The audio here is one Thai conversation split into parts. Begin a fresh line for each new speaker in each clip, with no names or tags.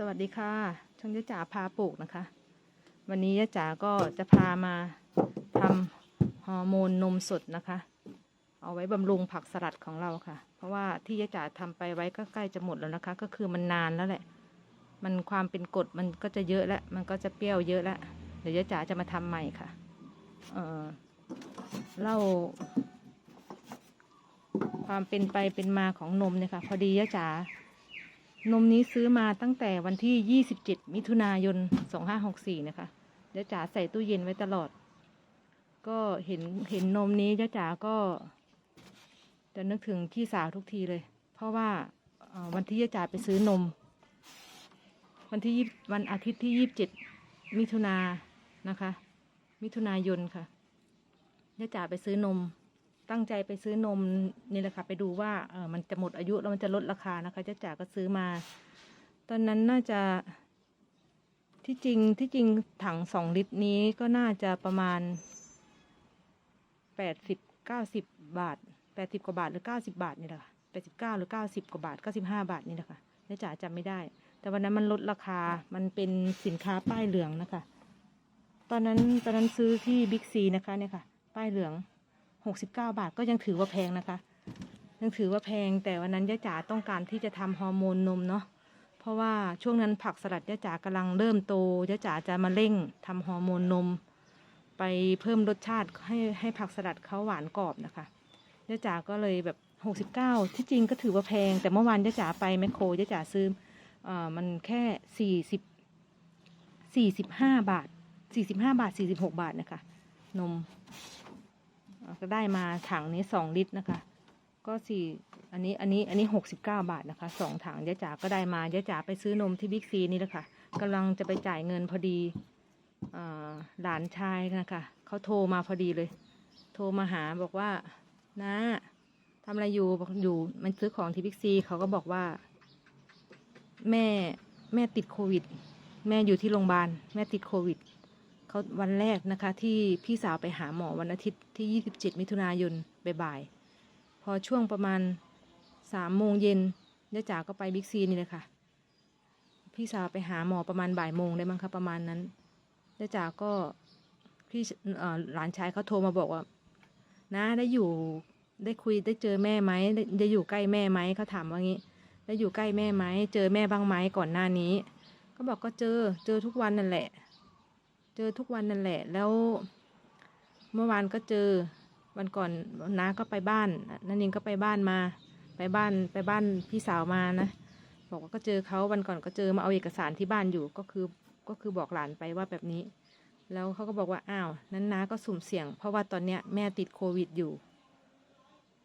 สวัสดีค่ะ ช่องยะจ๋าพาปลูกนะคะ วันนี้ยะจ๋าก็จะพามาทำฮอร์โมนนมสดนะคะ เอาไว้บำรุงผักสลัดของเราค่ะ เพราะว่าที่ยะจ๋าทำไปไว้ก็ใกล้จะหมดแล้วนะคะ ก็คือมันนานแล้วแหละ มันความเป็นกรดมันก็จะเยอะแล้ว มันก็จะเปรี้ยวเยอะแล้วเดี๋ยวยะจ๋าจะมาทำใหม่ค่ะ เออเล่า ความเป็นไปเป็นมาของนมเนี่ยค่ะ พอดียะจ๋า นมนี้ซื้อมาตั้งแต่วันที่ 27 มิถุนายน 2564 นะคะยะจ๋าใส่ตู้เย็นไว้ตลอด ก็เห็นเห็นนมนี้ยะจ๋าก็ จะนึกถึงพี่สาวทุกทีเลย เพราะว่าวันที่ยะจ๋าไปซื้อนม วันที่วันอาทิตย์ที่ 27 มิถุนานะคะ มิถุนายนค่ะยะจ๋าไปซื้อนม ตั้งใจไปซื้อนมนี่แหละค่ะไปดูว่าเออมันจะหมดอายุแล้วมันจะลดราคานะคะเจ้าจ๋าก็ซื้อมา ตอนนั้นน่าจะที่จริงที่จริงถังสองลิตรนี้ก็น่าจะประมาณแปดสิบเก้าสิบบาทแปดสิบกว่าบาทหรือเก้าสิบาทนี่แหละค่ะแปดสิบเก้าหรือเก้าสิบกว่าบาทเก้าสิบห้าบาทนี่แหละค่ะเจ้าจ๋าจำไม่ได้ แต่วันนั้นมันลดราคามันเป็นสินค้าป้ายเหลืองนะคะ ตอนนั้นตอนนั้นซื้อที่บิ๊กซีนะคะเนี่ยค่ะ ป้ายเหลือง หกสิบเก้าบาทก็ยังถือว่าแพงนะคะ ยังถือว่าแพงแต่วันนั้นย่าจ๋าต้องการที่จะทำฮอร์โมนนมเนาะเพราะว่าช่วงนั้นผักสลัดย่าจ๋ากำลังเริ่มโตย่าจ๋าจะมาเร่งทำฮอร์โมนนม ไปเพิ่มรสชาติให้ให้ผักสลัดเขาหวานกรอบนะคะย่าจ๋าก็เลยแบบหกสิบเก้าที่จริงก็ถือว่าแพง แต่เมื่อวานย่าจ๋าไปแมคโครย่าจ๋าซื้อเอ่อมันแค่สี่สิบสี่สิบห้าบาทสี่สิบห้าบาทสี่สิบหกบาทนะคะ นม ก็ได้มาถังนี้สองลิตรนะคะ ก็สี่อันนี้อันนี้อันนี้หกสิบเก้าบาทนะคะสองถังยะจ๋าก็ได้มายะจ๋าไปซื้อนมที่บิ๊กซีนี่แหละค่ะกำลังจะไปจ่ายเงินพอดีอหลานชายนะคะเขาโทรมาพอดีเลย โทรมาหาบอกว่านะทำอะไรอยู่บอกอยู่มันซื้อของที่บิ๊กซีเขาก็บอกว่า แม่แม่ติดโควิด แม่อยู่ที่โรงพยาบาลแม่ติดโควิด เขาวันแรกนะคะ ที่พี่สาวไปหาหมอวันอาทิตย์ที่ 27 มิถุนายนบ่ายๆพอช่วงประมาณสามโมงเย็นย่าจ๋าก็ไปบิ๊กซีนี่เลยค่ะ พี่สาวไปหาหมอประมาณบ่ายโมงได้มั้งคะประมาณนั้นย่าจ๋าก็พี่หลานชายเขาโทรมาบอกว่านะได้อยู่ได้คุยได้เจอแม่ไหมได้อยู่ใกล้แม่ไหมเขาถามว่างี้ได้อยู่ใกล้แม่ไหมเจอแม่บ้างไหมก่อนหน้านี้ ก็บอกก็เจอเจอทุกวันนั่นแหละ เจอทุกวันนั่นแหละ แล้วเมื่อวานก็เจอวันก่อนน้าก็ไปบ้านนันนิงก็ไปบ้านมา ไปบ้านไปบ้านพี่สาวมานะบอกว่าก็เจอเขาวันก่อนก็เจอมาเอาเอกสารที่บ้านอยู่ก็คือก็คือบอกหลานไปว่าแบบนี้ แล้วเขาก็บอกว่าอ้าวนั้นน้าก็สุ่มเสี่ยง เพราะว่าตอนเนี้ยแม่ติดโควิดอยู่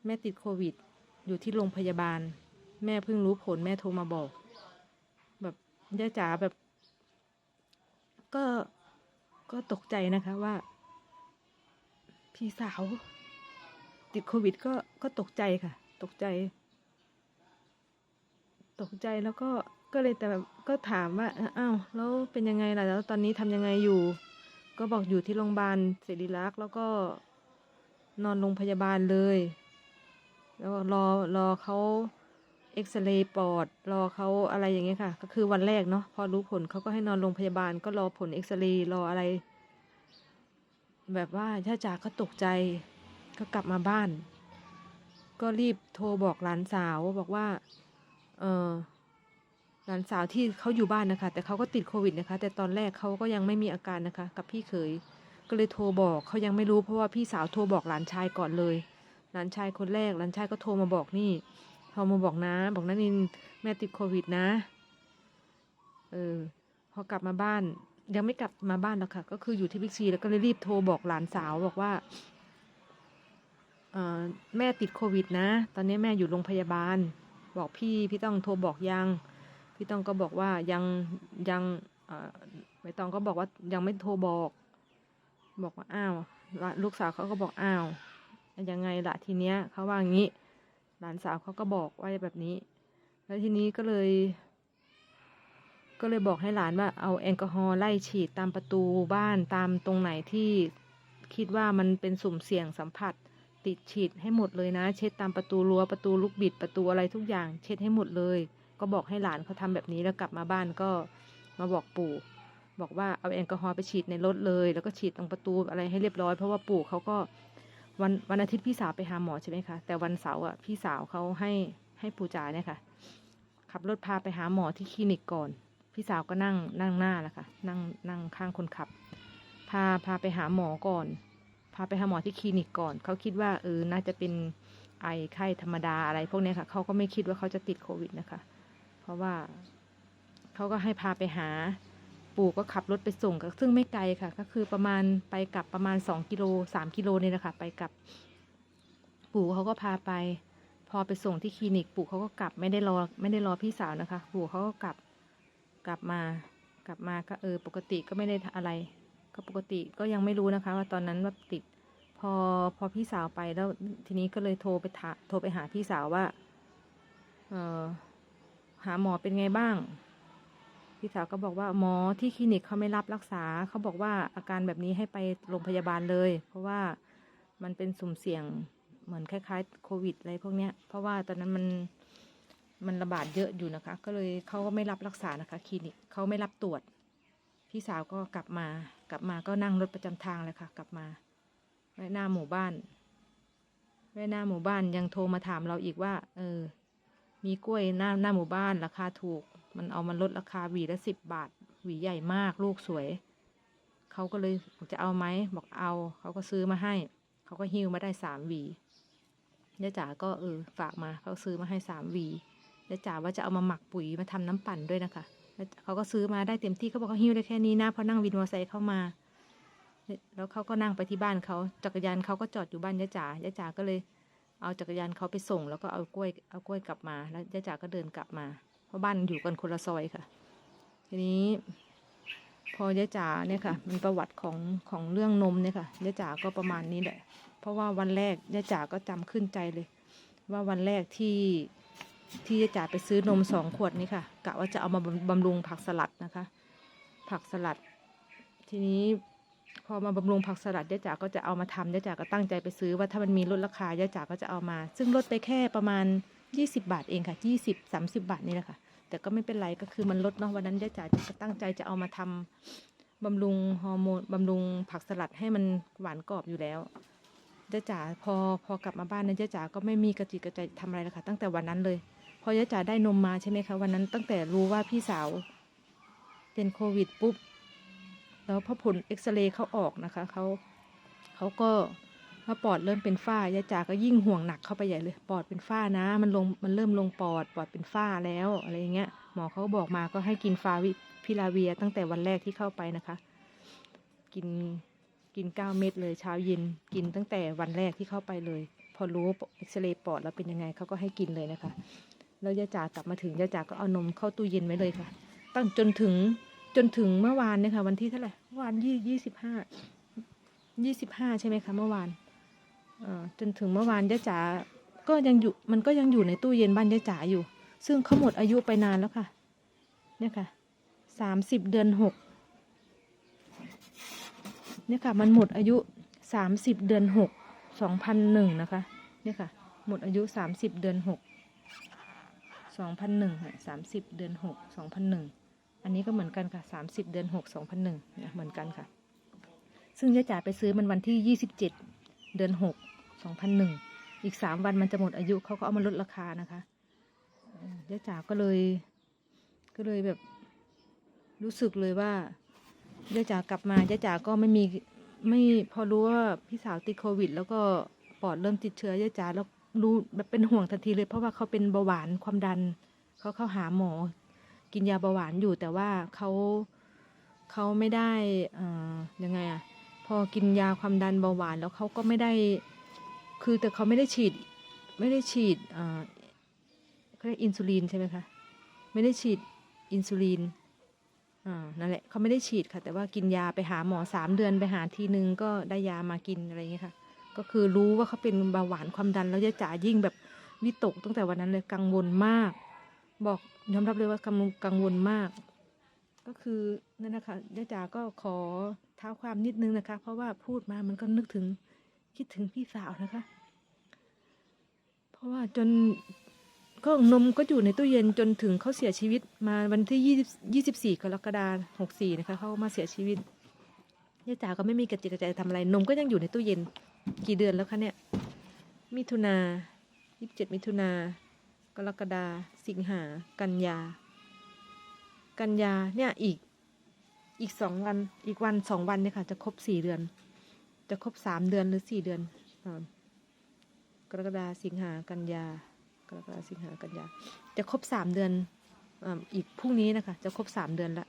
แม่ติดโควิด อยู่ที่โรงพยาบาล แม่เพิ่งรู้ผลแม่โทรมาบอก แบบย่าจ๋าแบบ ก็ ก็ตกใจนะคะว่า พี่สาว ติดโควิดก็ก็ตกใจค่ะ ตกใจ ตกใจแล้วก็ก็เลยแต่แบบก็ถามว่าอ้าวแล้วเป็นยังไงล่ะแล้วตอนนี้ทำยังไงอยู่ ก็บอกอยู่ที่โรงพยาบาลศิริรักษ์แล้วก็นอนโรงพยาบาลเลย แล้วรอรอเขา เอ็กซเรย์ปอดรอเขาอะไรอย่างเงี้ยค่ะ ก็คือวันแรกเนาะพอรู้ผลเขาก็ให้นอนโรงพยาบาล ก็รอผลเอ็กซเรย์รออะไร แบบว่าย่าจ๋าก็ตกใจ ก็กลับมาบ้าน ก็รีบโทรบอกหลานสาวบอกว่า เออหลานสาวที่เขาอยู่บ้านนะคะ แต่เขาก็ติดโควิดนะคะ แต่ตอนแรกเขาก็ยังไม่มีอาการนะคะ กับพี่เขยก็เลยโทรบอกเขายังไม่รู้เพราะว่าพี่สาวโทรบอกหลานชายก่อนเลย หลานชายคนแรกหลานชายก็โทรมาบอกนี่ โทรมาบอกนะ บอกนันนินแม่ติดโควิดนะ เออ พอกลับมาบ้าน ยังไม่กลับมาบ้านแล้วค่ะ ก็คืออยู่ที่บิ๊กซีแล้วก็เลยรีบโทรบอกหลานสาวบอกว่าออแม่ติดโควิดนะ ตอนนี้แม่อยู่โรงพยาบาล บอกพี่ พี่ต้องโทรบอกยัง พี่ต้องก็บอกว่ายังยังเอ่อไม่ต้องก็บอกว่ายังไม่โทรบอก บอกว่าอ้าวละลูกสาวเขาก็บอกอ้าว ยังไงล่ะทีเนี้ยเขาว่างี้ หลานสาวเขาก็บอกว่าแบบนี้ แล้วทีนี้ก็เลย ก็เลยบอกให้หลานว่าเอาแอลกอฮอล์ไล่ฉีดตามประตูบ้านตามตรงไหนที่คิดว่ามันเป็นสุ่มเสี่ยงสัมผัส ติดฉีดให้หมดเลยนะ เช็ดตามประตูรั้วประตูลูกบิดประตูอะไรทุกอย่าง เช็ดให้หมดเลย ก็บอกให้หลานเขาทำแบบนี้แล้วกลับมาบ้านก็มาบอกปู่บอกว่าเอาแอลกอฮอล์ไปฉีดในรถเลย แล้วก็ฉีดตรงประตูอะไรให้เรียบร้อยเพราะว่าปู่เขาก็ วันวันอาทิตย์พี่สาวไปหาหมอใช่ไหมคะ แต่วันเสาร์อะพี่สาวเขาให้ให้ปู่จ๋าเนี่ยค่ะ ขับรถพาไปหาหมอที่คลินิกก่อน พี่สาวก็นั่งนั่งหน้าแหละค่ะนั่งนั่งข้างคนขับ พาพาไปหาหมอก่อน พาไปหาหมอที่คลินิกก่อน เขาคิดว่าเออน่าจะเป็นไอไข้ธรรมดาอะไรพวกนี้ค่ะ เขาก็ไม่คิดว่าเขาจะติดโควิดนะคะ เพราะว่าเขาก็ให้พาไปหา ปู่ก็ขับรถไปส่งซึ่งไม่ไกลค่ะ ก็คือประมาณไปกลับประมาณสองกิโลสามกิโลเนี่ยนะคะไปกลับ ปู่เขาก็พาไป พอไปส่งที่คลินิก ปู่เขาก็กลับไม่ได้รอไม่ได้รอพี่สาวนะคะ ปู่เขาก็กลับกลับมากลับมาก็เออ ปกติก็ไม่ได้อะไร ก็ปกติก็ยังไม่รู้นะคะ ว่าตอนนั้นว่าติด พอพอพี่สาวไปแล้วทีนี้ก็เลยโทรไปโทรไปหาพี่สาวว่า เออหาหมอเป็นไงบ้าง พี่สาวก็บอกว่าหมอที่คลินิกเขาไม่รับรักษา เขาบอกว่าอาการแบบนี้ให้ไปโรงพยาบาลเลย เพราะว่ามันเป็นสุ่มเสี่ยงเหมือนคล้ายๆโควิดอะไรพวกเนี้ย เพราะว่าตอนนั้นมันมันระบาดเยอะอยู่นะคะ ก็เลยเขาก็ไม่รับรักษานะคะคลินิกเขาไม่รับตรวจ พี่สาวก็กลับมากลับมาก็นั่งรถประจำทางเลยค่ะ กลับมาแวะหน้าหมู่บ้านแวะหน้าหมู่บ้านยังโทรมาถามเราอีกว่า เออ มีกล้วยหน้าหน้าหมู่บ้านราคาถูก มันเอามาลดราคาหวีละสิบบาท หวีใหญ่มากลูกสวย เขาก็เลยบอกจะเอาไหมบอกเอา เขาก็ซื้อมาให้ เขาก็หิ้วมาได้สามหวียาจ๋าก็เออฝากมาเขาซื้อมาให้สามหวียาจ๋าว่าจะเอามาหมักปุ๋ยมาทำน้ำปั่นด้วยนะคะเขาก็ซื้อมาได้เต็มที่เขาบอกเขาหิ้วได้แค่นี้นะเพราะนั่งวินมอเตอร์ไซค์เข้ามา แล้วเขาก็นั่งไปที่บ้านเขาจักรยานเขาก็จอดอยู่บ้านยาจ๋ายาจ๋าก็เลยเอาจักรยานเขาไปส่ง แล้วก็เอากล้วยเอากล้วยกลับมา แล้วยาจ๋าก็เดินกลับมา เพราะบ้านอยู่กันคนละซอยค่ะ ทีนี้พอยายจ๋าเนี่ยค่ะ มันประวัติของของเรื่องนมเนี่ยค่ะยายจ๋าก็ประมาณนี้แหละ เพราะว่าวันแรกยายจ๋าก็จำขึ้นใจเลย ว่าวันแรกที่ที่ยายจ๋าไปซื้อนมสองขวดนี่ค่ะกะว่าจะเอามาบำบำรุงผักสลัดนะคะ ผักสลัด ทีนี้พอมาบำรุงผักสลัดยายจ๋าก็จะเอามาทำยายจ๋าก็ตั้งใจไปซื้อว่าถ้ามันมีลดราคายายจ๋าก็จะเอามา ซึ่งลดไปแค่ประมาณ 20 บาทเองค่ะ 20 30 บาทนี่แหละค่ะ แต่ก็ไม่เป็นไรก็คือมันลดเนาะวันนั้นยายจ๋าจะตั้งใจจะเอามาทำบำรุงฮอร์โมนบำรุงผักสลัดให้มันหวานกรอบอยู่แล้วยายจ๋าพอพอกลับมาบ้านนั้นยายจ๋าก็ไม่มีกระจิกกระใจทำอะไรแล้วค่ะ ตั้งแต่วันนั้นเลย พอยายจ๋าได้นมมาใช่ไหมคะวันนั้นตั้งแต่รู้ว่าพี่สาวเป็นโควิดปุ๊บแล้วพอผลเอ็กซเรย์เขาออกนะคะเขาเขาก็ ว่าปอดเริ่มเป็นฝ้ายายจ๋าก็ยิ่งห่วงหนักเข้าไปใหญ่เลย ปอดเป็นฝ้านะ มันลงมันเริ่มลงปอด ปอดเป็นฝ้าแล้วอะไรอย่างเงี้ย หมอเขาบอกมาก็ให้กินฟาวิพิลาเวียตั้งแต่วันแรกที่เข้าไปนะคะ กินกินเก้าเม็ดเลยเช้าเย็นกินตั้งแต่วันแรกที่เข้าไปเลย พอรู้เอ็กซเรย์ปอดแล้วเป็นยังไงเขาก็ให้กินเลยนะคะ แล้วยายจ๋ากลับมาถึงยายจ๋าก็เอานมเข้าตู้เย็นไว้เลยค่ะ ตั้งจนถึงจนถึงเมื่อวานเนี่ยค่ะ วันที่เท่าไหร่เมื่อวานยี่ยี่สิบห้ายี่สิบห้าใช่ไหมคะเมื่อวาน จนถึงเมื่อวานยาจ๋าก็ยังอยู่มันก็ยังอยู่ในตู้เย็นบ้านยาจ๋าอยู่ ซึ่งเขาหมดอายุไปนานแล้วค่ะ เนี่ยค่ะสามสิบเดือนหกเนี่ยค่ะมันหมดอายุสามสิบเดือนหกสองพันหนึ่งนะคะ เนี่ยค่ะ หมดอายุสามสิบเดือนหกสองพันหนึ่งค่ะสามสิบเดือนหกสองพันหนึ่งอันนี้ก็เหมือนกันค่ะสามสิบเดือนหกสองพันหนึ่งเหมือนกันค่ะ ซึ่งยาจ๋าไปซื้อมันวันที่ยี่สิบเจ็ดเดือนหก สองพันหนึ่งอีกสามวันมันจะหมดอายุเขาก็เอามาลดราคานะคะเอ่าจ๋าก็เลย ก็เลยแบบรู้สึกเลยว่ายาจ๋ากลับมายาจ๋าก็ไม่มีไม่พอรู้ว่าพี่สาวติดโควิด แล้วก็ปอดเริ่มติดเชื้อยาจ๋าแล้วรู้แบบเป็นห่วงทันทีเลย เพราะว่าเขาเป็นเบาหวานความดันเขาเข้าหาหมอ กินยาเบาหวานอยู่แต่ว่าเขาเขาไม่ได้อ่อยังไงอะพอกินยาความดันเบาหวานแล้วเขาก็ไม่ได้ คือแต่เขาไม่ได้ฉีดไม่ได้ฉีดเอ่อเขาเรียกอินซูลินใช่ไหมคะ ไม่ได้ฉีดอินซูลินอ่านั่นแหละเขาไม่ได้ฉีดค่ะ แต่ว่ากินยาไปหาหมอสามเดือนไปหาทีนึงก็ได้ยามากินอะไรอย่างเงี้ยค่ะ ก็คือรู้ว่าเขาเป็นเบาหวานความดันแล้วยายจ๋ายิ่งแบบวิตกตั้งแต่วันนั้นเลยกังวลมาก บอกยอมรับเลยว่ากังกังวลมาก ก็คือนั่นนะคะยายจ๋าก็ขอเท้าความนิดนึงนะคะ เพราะว่าพูดมามันก็นึกถึง คิดถึงพี่สาวนะคะ เพราะว่าจนก็นมก็อยู่ในตู้เย็นจนถึงเขาเสียชีวิตมาวันที่ยี่ยี่สิบสี่กรกฎาหกสี่นะคะเขามาเสียชีวิตย่าจ๋าก็ไม่มีกระจิกกระใจทำอะไร นมก็ยังอยู่ในตู้เย็นกี่เดือนแล้วคะเนี่ย มิถุนายี่สิบเจ็ดมิถุนากรกฎาสิงหา กันยา กันยาเนี่ยอีกอีกสองวันอีกวันสองวันเนี่ยค่ะ จะครบสี่เดือน จะครบสามเดือนหรือสี่เดือนอกรกฎาสิงหากันยากรกฎาสิงหากันยา จะครบสามเดือนอ,อีกพรุ่งนี้นะคะ จะครบสามเดือนละ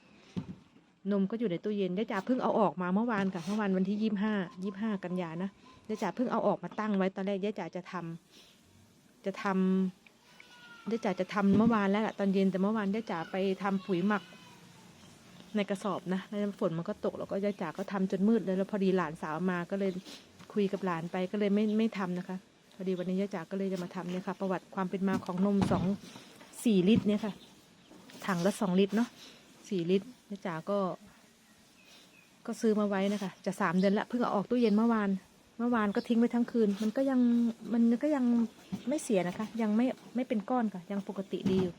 นมก็อยู่ในตู้เย็นย่าจ๋าเพิ่งเอาออกมาเมื่อวานค่ะเมื่อวานวันที่ยี่ห้ายี่ห้ากันยานะย่าจ๋าเพิ่งเอาออกมาตั้งไว้ตอนแรกย่าจ๋าจะทำจะทำย่าจ๋าจะทำเมื่อวานแล้วล่ะตอนเย็นแต่เมื่อวานย่าจ๋าไปทำปุ๋ยหมัก ในกระสอบนะแล้วฝนมันก็ตกแล้วก็ย่าจ๋าก็ทำจนมืดเลยแล้วพอดีหลานสาวมาก็เลยคุยกับหลานไปก็เลยไม่ไม่ทำนะคะ พอดีวันนี้ย่าจ๋าก็เลยจะมาทำเนี่ยค่ะ ประวัติความเป็นมาของนมสองสี่ลิตรเนี่ยค่ะ ถังละสองลิตรเนาะสี่ลิตรย่าจ๋าก็ ก็ซื้อมาไว้นะคะ จะสามเดือนละเพิ่งเอาออกตู้เย็นเมื่อวาน เมื่อวานก็ทิ้งไว้ทั้งคืน มันก็ยังมันก็ยังไม่เสียนะคะ ยังไม่ไม่เป็นก้อนค่ะ ยังปกติดีอยู่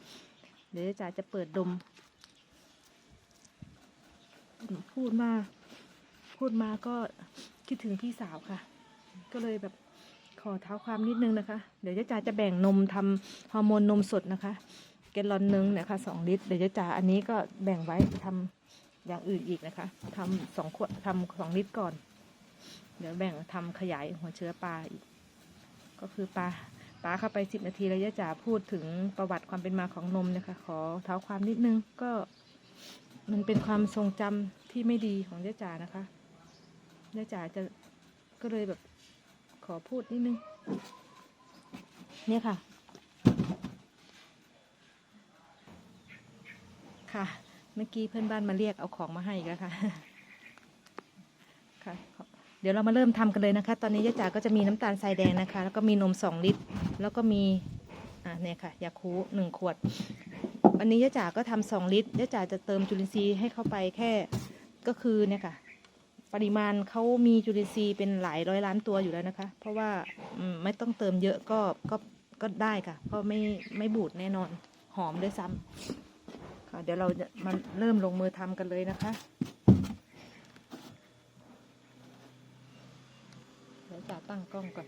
เดี๋ยวย่าจ๋าจะเปิดดม พูดมา พูดมาก็คิดถึงพี่สาวค่ะ ก็เลยแบบขอเท้าความนิดนึงนะคะ เดี๋ยวเจ๊จ๋าจะแบ่งนมทำฮอร์โมนนมสดนะคะ แกลลอนนึงนี่ยค่ะสองลิตร เดี๋ยวเจ๊จ๋าอันนี้ก็แบ่งไว้ทำอย่างอื่นอีกนะคะทำสองขวดทำสองลิตรก่อน เดี๋ยวแบ่งทำขยายหัวเชื้อปลาอีก ก็คือปลาปลาเข้าไปสิบนาทีแล้วเจ๊จ๋าพูดถึงประวัติความเป็นมาของนมนะคะ ขอเท้าความนิดนึงก็ มันเป็นความทรงจำที่ไม่ดีของย่าจ๋านะคะย่าจ๋าจะก็เลยแบบขอพูดนิดนึง เนี่ยค่ะ ค่ะ เมื่อกี้เพื่อนบ้านมาเรียกเอาของมาให้อีกแล้วค่ะ ค่ะ เดี๋ยวเรามาเริ่มทำกันเลยนะคะ ตอนนี้ย่าจ๋าก็จะมีน้ำตาลทรายแดงนะคะ แล้วก็มีนมสองลิตร แล้วก็มี อ่าเนี่ยค่ะ ยาคูหนึ่งขวด วันนี้ย่าจ๋าก็ทำสองลิตรย่าจ๋าจะเติมจุลินทรีย์ให้เข้าไปแค่ก็คือเนี่ยค่ะ ปริมาณเขามีจุลินทรีย์เป็นหลายร้อยล้านตัวอยู่แล้วนะคะ เพราะว่าไม่ต้องเติมเยอะก็ก็ก็ได้ค่ะ เพราะไม่ไม่บูดแน่นอนหอมด้วยซ้ำค่ะ เดี๋ยวเราจะมาเริ่มลงมือทำกันเลยนะคะเดี๋ยวจ๋าตั้งกล้องก่อน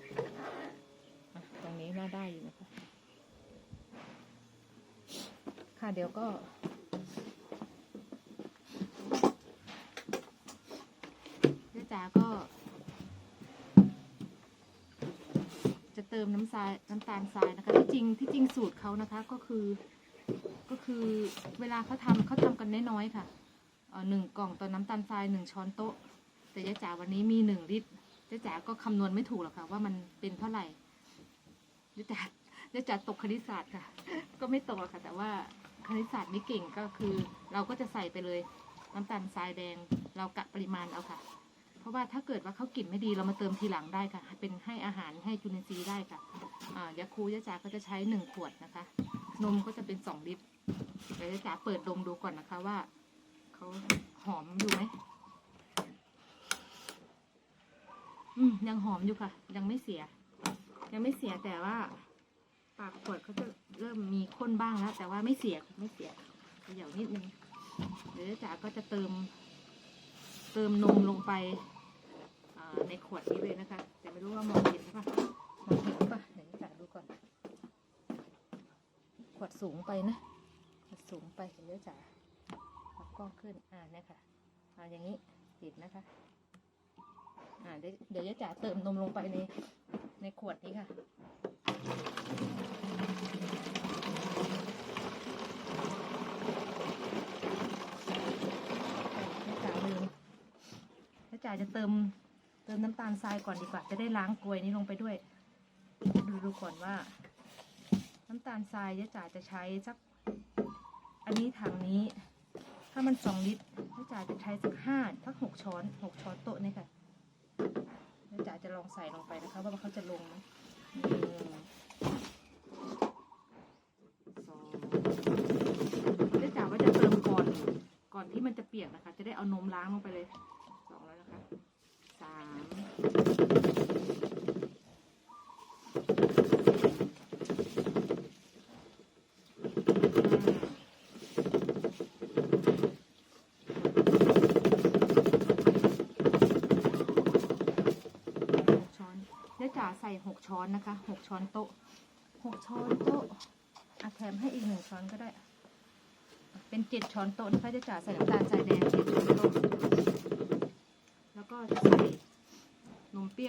อตรงนี้น่าได้อยู่นะคะ ค่ะเดี๋ยวก็เจ๊จ๋าก็ จะเติมน้ำทรายน้ำตาลทรายนะคะ ที่จริงที่จริงสูตรเขานะคะก็คือ ก็คือเวลาเขาทำเขาทำกันน้อยๆค่ะอ่อหนึ่งกล่องต่อน้ำตาลทรายหนึ่งช้อนโต๊ะ แต่เจ๊จ๋าวันนี้มีหนึ่งลิตรเจ๊จ๋าก็คำนวณไม่ถูกหรอกค่ะ ว่ามันเป็นเท่าไหร่เจ๊จ๋าเจ๊จ๋าตกคณิตศาสตร์ค่ะ ก็ไม่ตกหรอกค่ะแต่ว่า คณิตศาสตร์ไม่เก่งก็คือ เราก็จะใส่ไปเลยน้ำตาลทรายแดง เรากะปริมาณเอาค่ะ เพราะว่าถ้าเกิดว่าเขากลิ่นไม่ดีเรามาเติมทีหลังได้ค่ะ เป็นให้อาหารให้จุลินทรีย์ได้ค่ะอ่ายาคูยาจาก็จะใช้หนึ่งขวดนะคะ นมก็จะเป็นสองลิตรเดี๋ยวยาจาเปิดดมดูก่อนนะคะว่าเขาหอมอยู่ไหมอืมยังหอมอยู่ค่ะ ยังไม่เสีย ยังไม่เสียแต่ว่า ปากขวดเขาจะเริ่มมีข้นบ้างแล้ว แต่ว่าไม่เสียไม่เสียเขย่านิดนึงเดี๋ยวจ๋าก็จะเติม เติมนมลงไปในขวดนี้เลยนะคะ แต่ไม่รู้ว่ามองเห็นปะมองเห็นปะเดี๋ยวจ๋าดูก่อน ขวดสูงไปนะขวดสูงไปเดี๋ยวจ๋าเอากล้องขึ้นอ่าเนี่ยค่ะเอาอย่างนี้ติดนะคะอ่าเดี๋ยวเดี๋ยวจ๋าเติมนมลงไปในในขวดนี้ค่ะ แม่จ๋าลืมแม่ จะเติมเติมน้ำตาลทรายก่อนดีกว่า จะได้ล้างกลวยนี้ลงไปด้วย ดูดูก่อนว่า น้ำตาลทรายยะจ๋าจะใช้สัก อันนี้ถังนี้ ถ้ามันสองลิตรยะจ๋าจะใช้สักห้าสักหกช้อนหกช้อนโต๊ะนี่ค่ะยะจ๋าจะลองใส่ลงไปนะคะ ว่าเขาจะลงไหมหนึ่งสองยะจ๋าว่าจะเติมก่อน ก่อนที่มันจะเปียกนะคะ จะได้เอานมล้างลงไปเลย ช้อนเดี๋จ๋าใส่หกช้อนนะคะหกช้อนโต๊ะหกช้อนโต๊ะอาแถมให้อีกหนึ่งช้อนก็ได้ เป็นเจ็ดช้อนโต๊ะนะคะจะจ๋าใส่น้ำตาลใายแดงเจ็ดช้อนโต๊ะ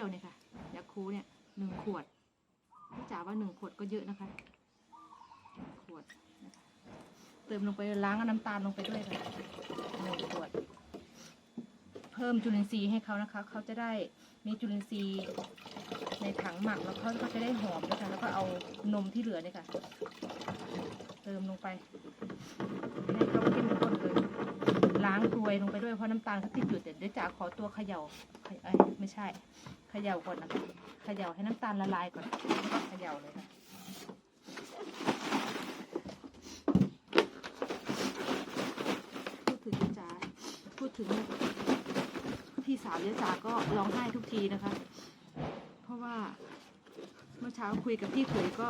นมเปรี้ยวเนี่ยค่ะยาคูเนี่ยหนึ่งขวดพี่จ๋าว่าหนึ่งขวดก็เยอะนะคะ ขวดนะคะเติมลงไปล้างน้ำตาลลงไปด้วยค่ะหนึ่งขวด เพิ่มจุลินทรีย์ให้เขานะคะ เขาจะได้มีจุลินทรีย์ในถังหมักแล้วเขาก็จะได้หอมด้วยค่ะแล้วก็เอานมที่เหลือเนี่ยค่ะ เติมลงไปให้เขาเข้มข้นางกรวยลงไปด้วยเพราะน้ำตาลเขาติดอยู่แต่เดี๋ยวจะขอตัวเขย่าเอ้ยไม่ใช่เขย่าก่อนนะคะเขย่าให้น้ำตาลละลายก่อนเขย่าเลยค่ะพูดถึงยายจ๋าพูดถึงพี่สาวยายจ๋าก็ร้องไห้ทุกทีนะคะ เพราะว่าเมื่อเช้าคุยกับพี่เขยก็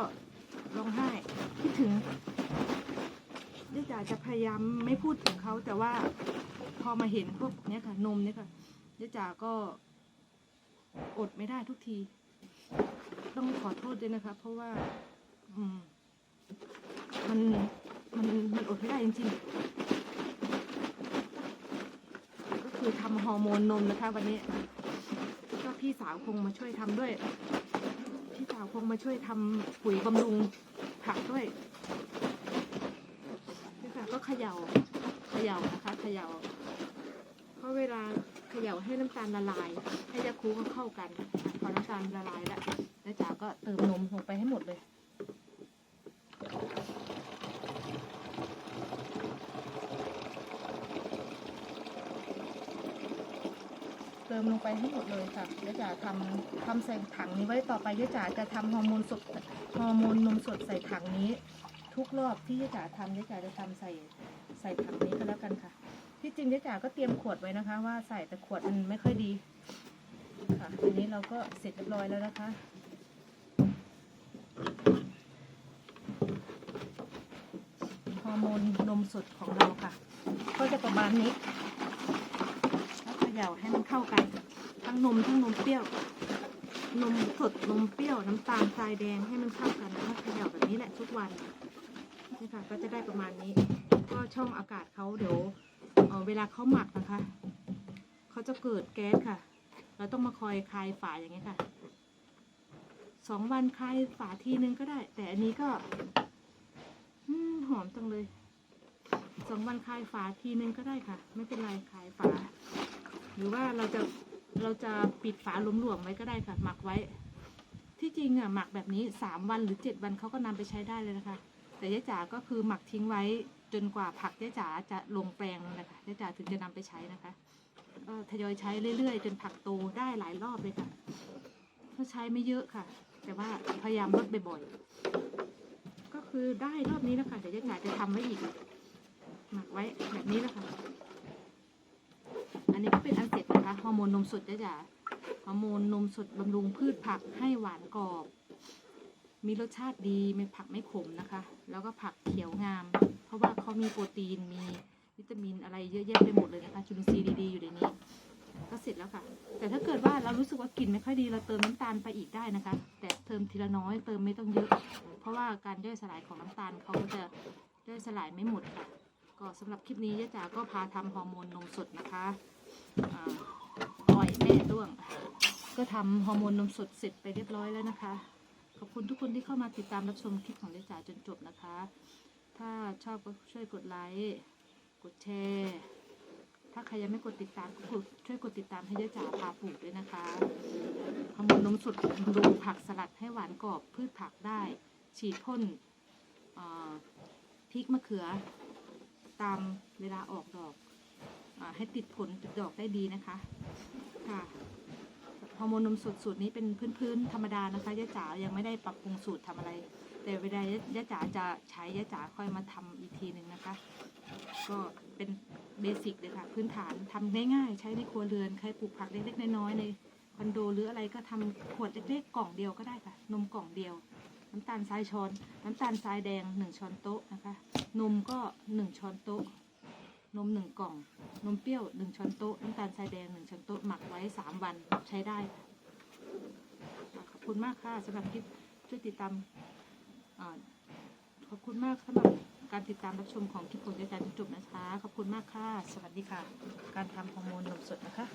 ร้องไห้คิดถึง ยายจ๋าจะพยายามไม่พูดถึงเขาแต่ว่าพอมาเห็นพวกเนี้ยค่ะ นมเนี่ยค่ะยายจ๋าก็อดไม่ได้ทุกที ต้องขอโทษด้วยนะคะ เพราะว่า อืม มันมันมันอดไม่ได้จริงๆ ก็คือทำฮอร์โมนนมนะคะ วันนี้ก็พี่สาวคงมาช่วยทำด้วย พี่สาวคงมาช่วยทำปุ๋ยบำรุงผักด้วย เขย่าเขย่านะคะเขย่าเพราะเวลาเขย่าให้น้ำตาลละลาย ให้ยาคูเขาเข้ากันพอน้ำตาลละลายแล้วแล้วจ๋าก็เติมนมลงไปให้หมดเลยเติมลงไปให้หมดเลยค่ะเยวจ๋าทำทำใส่ถังนี้ไว้ต่อไปเยจ๋าจะทำฮอร์โมนสดฮอร์โมนนมสดใส่ถังนี้ ทุกรอบที่ยายจ๋าทำยายจ๋าจะทำใส่ใส่ถังนี้ก็แล้วกันค่ะ ที่จริงยายจ๋าก็เตรียมขวดไว้นะคะ ว่าใส่แต่ขวดมันไม่ค่อยดีค่ะอันนี้เราก็เสร็จเรียบร้อยแล้วนะคะฮอร์โมนนมสดของเราค่ะ ก็จะประมาณนี้แล้วเขย่าให้มันเข้ากัน ทั้งนมทั้งนมเปรี้ยวนมสดนมเปรี้ยวน้ำตาลทรายแดงให้มันเข้ากันแล้วก็เขย่าแบบนี้แหละทุกวัน นี่ค่ะ ก็จะได้ประมาณนี้ ก็ช่องอากาศเขาเดี๋ยวเเวลาเขาหมักนะคะเขาจะเกิดแก๊สค่ะ เราต้องมาคอยคลายฝาอย่างเงี้ยค่ะสองวันคลายฝาทีนึงก็ได้ แต่อันนี้ก็หอมจังเลยสองวันคลายฝาทีนึงก็ได้ค่ะ ไม่เป็นไรคลายฝา หรือว่าเราจะเราจะปิดฝาหลวมๆไว้ก็ได้ค่ะ หมักไว้ ที่จริงอะหมักแบบนี้สามวันหรือเจ็ดวันเขาก็นำไปใช้ได้เลยนะคะ แต่ยาจ๋าก็คือหมักทิ้งไว้จนกว่าผักยาจ๋าจะลงแปลงนั่นแหละค่ะยาจ๋าถึงจะนำไปใช้นะคะก็ทยอยใช้เรื่อยๆ จนผักโตได้หลายรอบเลยค่ะก็ใช้ไม่เยอะค่ะ แต่ว่าพยายามลดบ่อยๆก็คือได้รอบนี้แล้วค่ะเดี๋ยวยาจ๋าจะทำไว้อีกหมักไว้แบบนี้แล้วค่ะอันนี้ก็เป็นอันเสร็จนะคะฮอร์โมนนมสดจ้ะจ๋าฮอร์โมนนมสดบำรุงพืชผักให้หวานกรอบ มีรสชาติดีไม่ผักไม่ขมนะคะ แล้วก็ผักเขียวงาม เพราะว่าเขามีโปรตีนมีวิตามินอะไรเยอะแยะไปหมดเลยนะคะจุลินทรีย์ดีๆอยู่ในนี้ ก็เสร็จแล้วค่ะ แต่ถ้าเกิดว่าเรารู้สึกว่ากลิ่นไม่ค่อยดีเราเติมน้ำตาลไปอีกได้นะคะ แต่เติมทีละน้อยเติมไม่ต้องเยอะ เพราะว่าการย่อยสลายของน้ำตาลเขาก็จะย่อยสลายไม่หมดค่ะ ก็สำหรับคลิปนี้ยะจ๋าก็พาทำฮอร์โมนนมสดนะคะอ่าปล่อยแม่ด้วง ก็ทำฮอร์โมนนมสดเสร็จไปเรียบร้อยแล้วนะคะ ขอบคุณทุกคนที่เข้ามาติดตามรับชมคลิปของยะจ๋าจนจบนะคะ ถ้าชอบก็ช่วยกดไลค์กดแชร์ถ้าใครยังไม่กดติดตามก็กดช่วยกดติดตามให้ยะจ๋าพาปลูกด้วยนะคะฮอร์โมนมสดบำรุงผักสลัดให้หวานกรอบพืชผักได้ ฉีดพ่นพริกมะเขือ ตามเวลาออกดอกอให้ติดผลติดดอกได้ดีนะคะค่ะ ฮอร์โมนนมสดสูตรนี้เป็นพื้นๆธรรมดานะคะย่าจ๋ายังไม่ได้ปรับปรุงสูตรทำอะไร แต่เวลาย่าจ๋าจะใช้ย่าจ๋าค่อยมาทำอีกทีหนึ่งนะคะ ก็เป็นเบสิกเลยค่ะพื้นฐานทำง่ายๆ ใช้ในครัวเรือนใครปลูกผักเล็กๆน้อยๆในคอนโดหรืออะไรก็ทำขวดเล็กๆกล่องเดียวก็ได้ค่ะ นมกล่องเดียว น้ำตาลทรายช้อน น้ำตาลทรายแดงหนึ่งช้อนโต๊ะนะคะ นมก็หนึ่งช้อนโต๊ะ นมหนึ่งกล่อง นมเปรี้ยวหนึ่งช้อนโต๊ะ น้ำตาลทรายแดงหนึ่งช้อนโต๊ะ หมักไว้สามวันใช้ได้ ขอบคุณมากค่ะสำหรับคลิปช่วยติดตามอขอบคุณมากสำหรับการติดตามรับชมของคลิปของอาจารย์จนจบนะคะ ขอบคุณมากค่ะ สวัสดีค่ะ การทำฮอร์โมนนมสดนะคะ